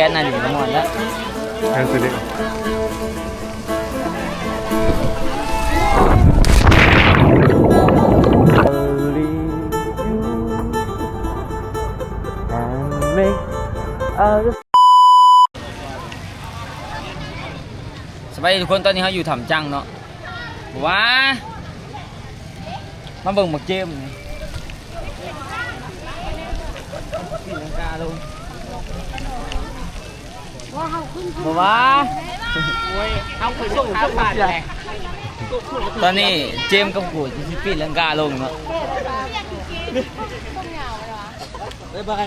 แค่นั้นอยู่ทั้งหมดแล้วแอนซิเดสบายดีทุกคนตอนนี้เขาอยู่ถ้ำจังเนาะว้ามาเบิ่งหมักเจมนี่ตีลังกาลง บอกว่าเอาไปส่งข้าวผัดแหละตอนนี้เจมส์กับกูจะปีลังกาลงเนาะบ๊ายบาย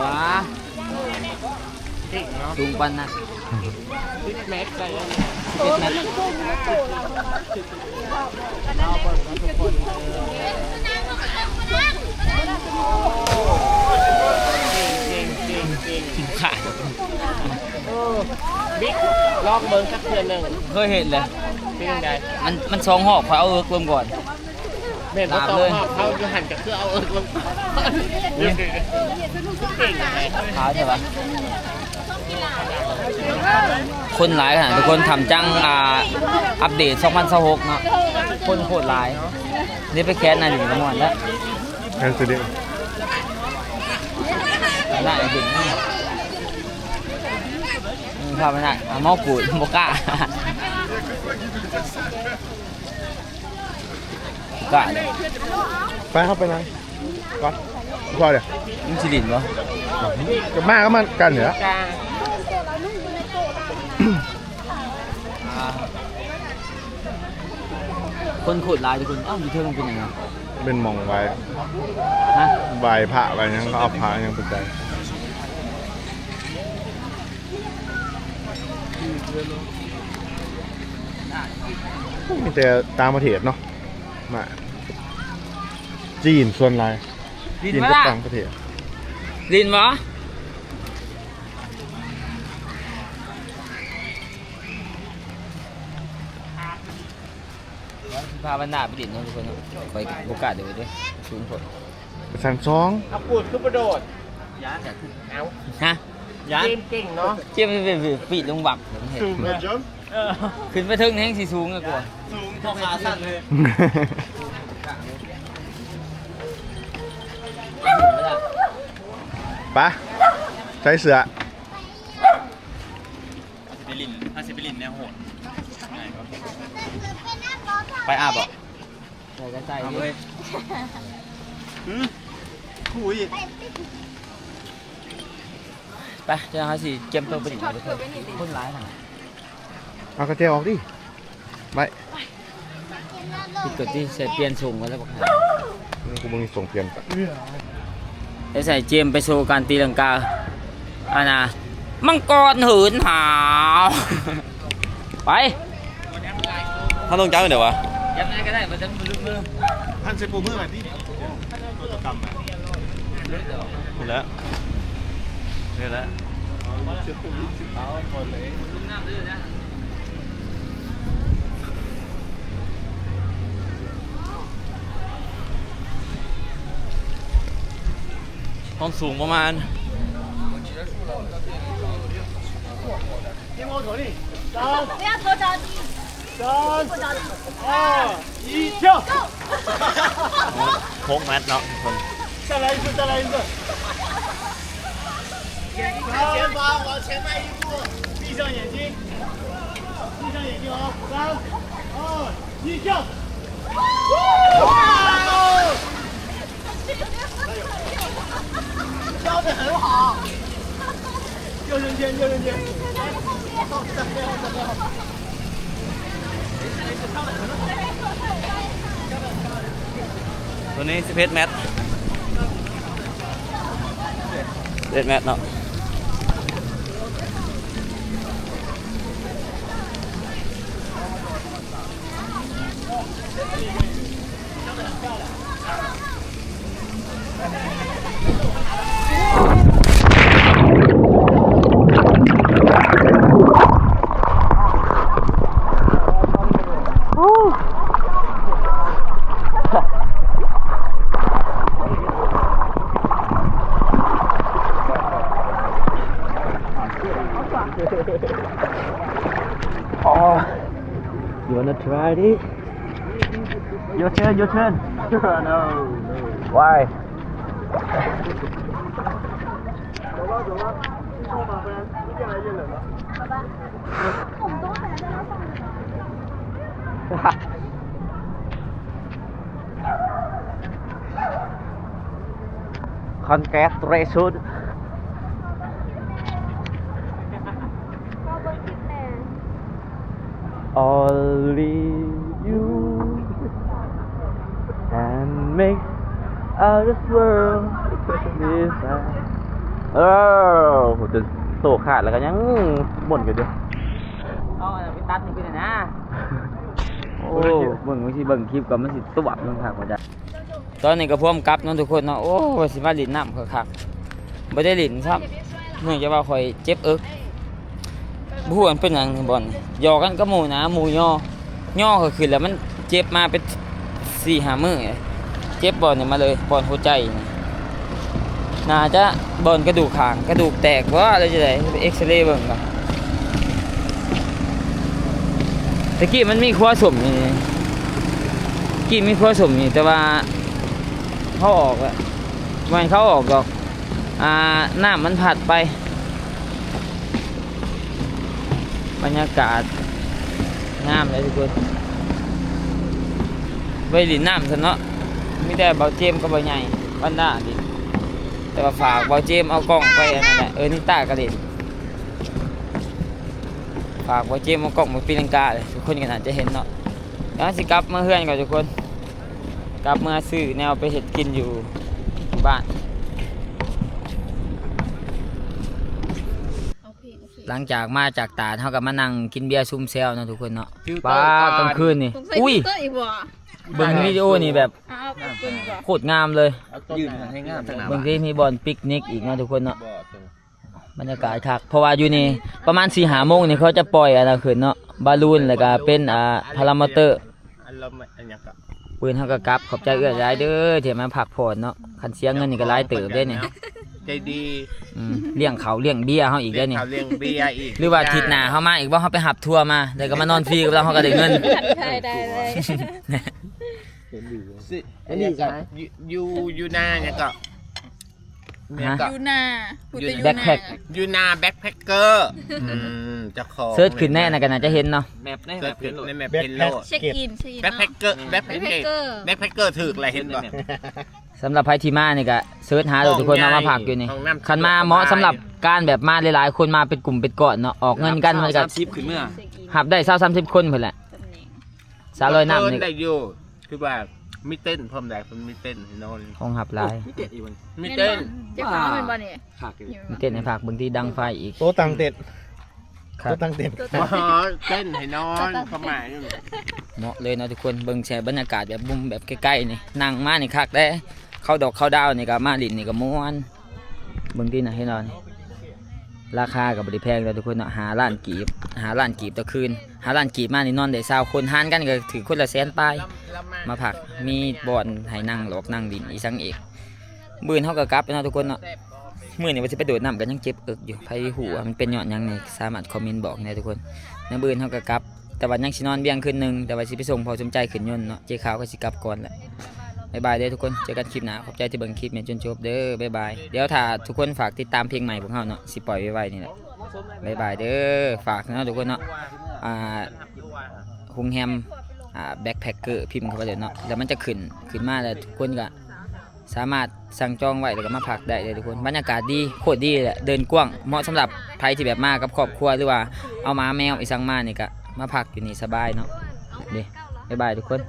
ว้าเก่งเนาะลุงปันนะพิกแม็กซ์เลยเป็ดนะ เก่งเก่งเก่ง ขาด บิ๊กลองเบิ้งสักเทือนหนึ่งเคยเห็นเลย เป็นยังไงมันมันสองหอกเขาเอาเอิกลงก่อน เม่นเขาต้องหอบเขาอยู่หันกับเครื่องเอาเอิร์กลงเก่งไงขาวใช่ปะคนหลายขนาดทุกคนทำจังอ่าอัปเดต2026เนาะคนโคตรหลาย นี่ไปแคสนั่นอยู่ทั้งหมดแล้วแอนซิเดน่าจะถึงนี่อืม พาไปน่ะเอาหม้อปูดโมกล้าก้าเลยไปเข้าไปไหนก่อนพอเดี๋ยวมึงสิดินบ่จะมาก็มันกันเหรอกลางอ่าคนโคตรหลายทุกคนอ้าอยู่เท่ามันเป็นยังไงเป็นมองไว้ฮะ ใบผ่าไว้ยังเขาเอาผ่ายังตกใจ มีแต่ตามประเทศเนาะมาจีนส่วนไรดินจีนมาก็ล่ะต่างประเทศดินบ่พาบรรดาไปดินเนาะทุกคนเนาะไปโอกาสเดี๋ยวด้วยสูงผลสันซองเอาปูดขึ้นกระโดดเอาฮะ เกมเก่งเนาะเจียมไปปีดลงบักเดี๋ยวมันเห็นสูงเลยเออขึ้นไปถึงแห้งสีสูงอะกว่าสูงพอขาสั่นเลยปะใช้เสือไปลินถ้าสิไปลินเนี่ยโหดง่ายกว่าไปอาบอะใส่กระใจดิคุย ไปเจ้าหาสิเก็บตัวไปดิทุกคนคนร้ายขนาดเอากระเจออกดิไปที่เกิดที่ใส่เปลี่ยนสูงกันแล้วบอกให้นี่กูมึงส่งเปลี่ยนได้ใส่เจมไปโชว์การตีลังกาอานะมังกรหืนหาวไปถ้าต้องจ้างเดี๋ยววะยังไงก็ได้มันจะมือมือท่านใช้ปูมือแบบนี้ตัวกรรมนี่แล้ว นี่แล้วความสูงประมาณ 不要拖着地，拖着地。 โคกแมทเนาะทุกคน 再来一次，再来一次。 眼睛看前方，往前迈一步，闭上眼睛，闭上眼睛哦，三、二、一，跳！哇哦！跳得很好，右人肩，右人肩。好，再背后，再背后。 ตัวนี้สิเพชรแมทเด็ดแมทเนาะ wanna try it? Your turn, your turn. no. Why? 我们 Only you can make all this world this เออผมจะโตขาดแล้วก็ยังบ่นกันอยู่เอาอันนั้นไปตัดนี่คือนะ โอ้เบิ่งบางทีเบิ่งคลิปก็มันสิตวบลงคักว่าจ้ะตอนนี้ก็พ่วมกลับเน้องทุกคนเนาะโอ้ว่าสิมาลิ้นน้ำคักๆบ่ได้ลิ้นครับเนื่องจากว่าข่อยเจ็บเอิก ผู้มันเป็นยังบอนหยอกันกับหมูนะหมูย่อย่อก็ขึ้นแล้วมันเจ็บมาเป็น4-5มื้อเจ็บบ่อนนี่ยมาเลยบอนหัวใจน่าจะบอนกระดูกขางกระดูกแตกว่าอะไรจะได้ไปเอ็กซเรย์เบิ่งก่อนตะกี้มันมีครัวสมนี่กี้มีครัวสมนี่แต่ว่าเขาออกอะมันเขาออกดอกอ่าน้ำมันผัดไป บรรยากาศงามเลยทุกคนไปหลินน้ำซะเนาะมีแต่เบาเจมกับเบาใหญ่วันหน้าดิแต่ว่าฝากเบาเจมเอากล้องไปอันนั้นแหละเออนี่ตากระด็นฝากไว้เจมส์มากล่องมาปีลังกาเลยทุกคนก็น่าจะเห็นเนาะแล้วสิกลับมาเฮือนก่อนทุกคน กลับมาซื้อแนวไปเห็ดกินอยู่บ้าน หลังจากมาจากตาดเท่ากับมานั่งกินเบียร์ซุ่มเซลเนาะทุกคนเนาะป้ากลางคืนนี่อุ้ยอีกบ่เบิ่งวิดีโอนี่แบบเอาเอาคุณบ่โคตรงามเลยยืนให้งามทางหน้าเบิ่งที่มีบอลปิกนิกอีกเนาะทุกคนเนาะบรรยากาศคักเพราะว่าอยู่นี่ประมาณ4ีหาโมงนี่เขาจะปล่อยอันนั้นขึ้นเนาะบาลูนแล้วก็เป็นอ่าพารามอเตอร์ อันเราไม่อันยังกะปืนเฮาก็กลับขอบใจเอื้อหลายเด้อที่มาพักผ่อนเนาะคันเสียเงินนี่ก็หลายเติบเด้เนี่ย ใจดีอืมเลี้ยงเขาวเลี้ยงเบี้ยเฮาอีกเด้อนี่เขาเลี้ยงเบียร์อีกหรือว่าอาทิศหน้าเฮามาอีกบ่เฮาไปหับทัวร์มาแล้วก็มานอนฟรีกับเราเฮาก็ได้เงิน ได้ได้เลยสิอันนี้ก็ยูยูนาเนี่ยก็ เนี่ยก็ ยูนาพูดแต่ยูแบ็คนาแพ็ค ยูนาแบ็คแพคเกอร์อืมเจะของเซิร์ชขึ้นแน่นะก็น่าจะเห็นเนาะแมปเซิร์ชขึ้นในแมปเพนโลดเช็คอินเช็คอินแบ็คแพคเกอร์แบ็คแพคเกอร์แบ็คแพคเกอร์ถืออะไรเห็นบ่สำหรับไผที่มานี่ก็เสิร์ชหาดูทุกคนเอามาพักอยู่นี่ห้องน้ำ คันมาเหมาะสำหรับการแบบมาหลายๆ คนมาเป็นกลุ่มเป็นก้อนเนาะออกเงินกันมันก็ชิปขึ้นเมื่อหับได้20 30คนเพิ่นแหละ สาวลอยน้ำนี่เได้อยู่คือว่า มีเต้นพร้อมได้ผมมีเต้นให้นอนของหับหลายนี่เด็ดอีกวันมีเต้นเจ้าของเป็นบ่เนี่ยขาดกันมีเต้นให้พักบางทีดังไฟอีกโต๊ะตังเต็ดครับโต๊ะตังเต็ดอ๋อเต้นให้นอนเข้ามาอยู่เหมาะเลยเนาะทุกคนเบิ่งแชร์บรรยากาศแบบมุมแบบใกล้ๆนี่นั่งมานี่คักได้เข้าดอกเข้าดาวนี่ก็มาลินนี่ก็ม่วนเบิ่งที่น่ะให้นอน ราคากับบริแพงเลยทุกคนเนาะหาล้านกีบหาล้านกีบต่อคืนหาล้านกีบมานี่นอนได้เศร้าคนหานกันก็ถือคนละแสนปลายมาผักมีบ่อนให้นั่งหลอกนั่งดินอีสังเอกมื่นเฮาก็กลับเนาะทุกคนเนาะมื่อนี่ว่าสิไปโดดน้ำกันยังเจ็บเอิกอยู่ไผหูว่ามันเป็นหย่อนยังนี่สามารถคอมเมนต์บอกได้ทุกคนในมื่นเฮาก็กลับแต่ว่ายังสินอนเบี้ยงคืนหนึ่งแต่ว่าสิไปส่งพอสมใจขึ้นยนต์เนาะเจ๊ขาวก็สิกลับก่อนแหละ บ๊ายบายเด้อทุกคนเจอกันคลิปหน้าขอบใจที่เบิ่งคลิปเนี่ยจนจบเด้อบ๊ายบายเดี๋ยวถ้าทุกคนฝากติดตามเพลงใหม่ของเฮาเนาะสิปล่อยไว้ๆนี่แหละบ๊ายบายเด้อฝากนะทุกคนเนาะอ่าฮุงแฮมอ่าแบ็คแพคเกอร์พิมพ์เข้าไปเดี๋ยวเนาะแล้วมันจะขึ้นขึ้นมาแล้วทุกคนก็สามารถสั่งจองไว้แล้วก็มาพักได้เลยทุกคนบรรยากาศดีโคตรดีเลยแหละเดินกว้างเหมาะสำหรับใครที่แบบมากับครอบครัวหรือว่าเอาหมาแมวอีสังมานี่ก็มาพักอยู่นี่สบายเนาะเด้บ๊ายบายทุกคน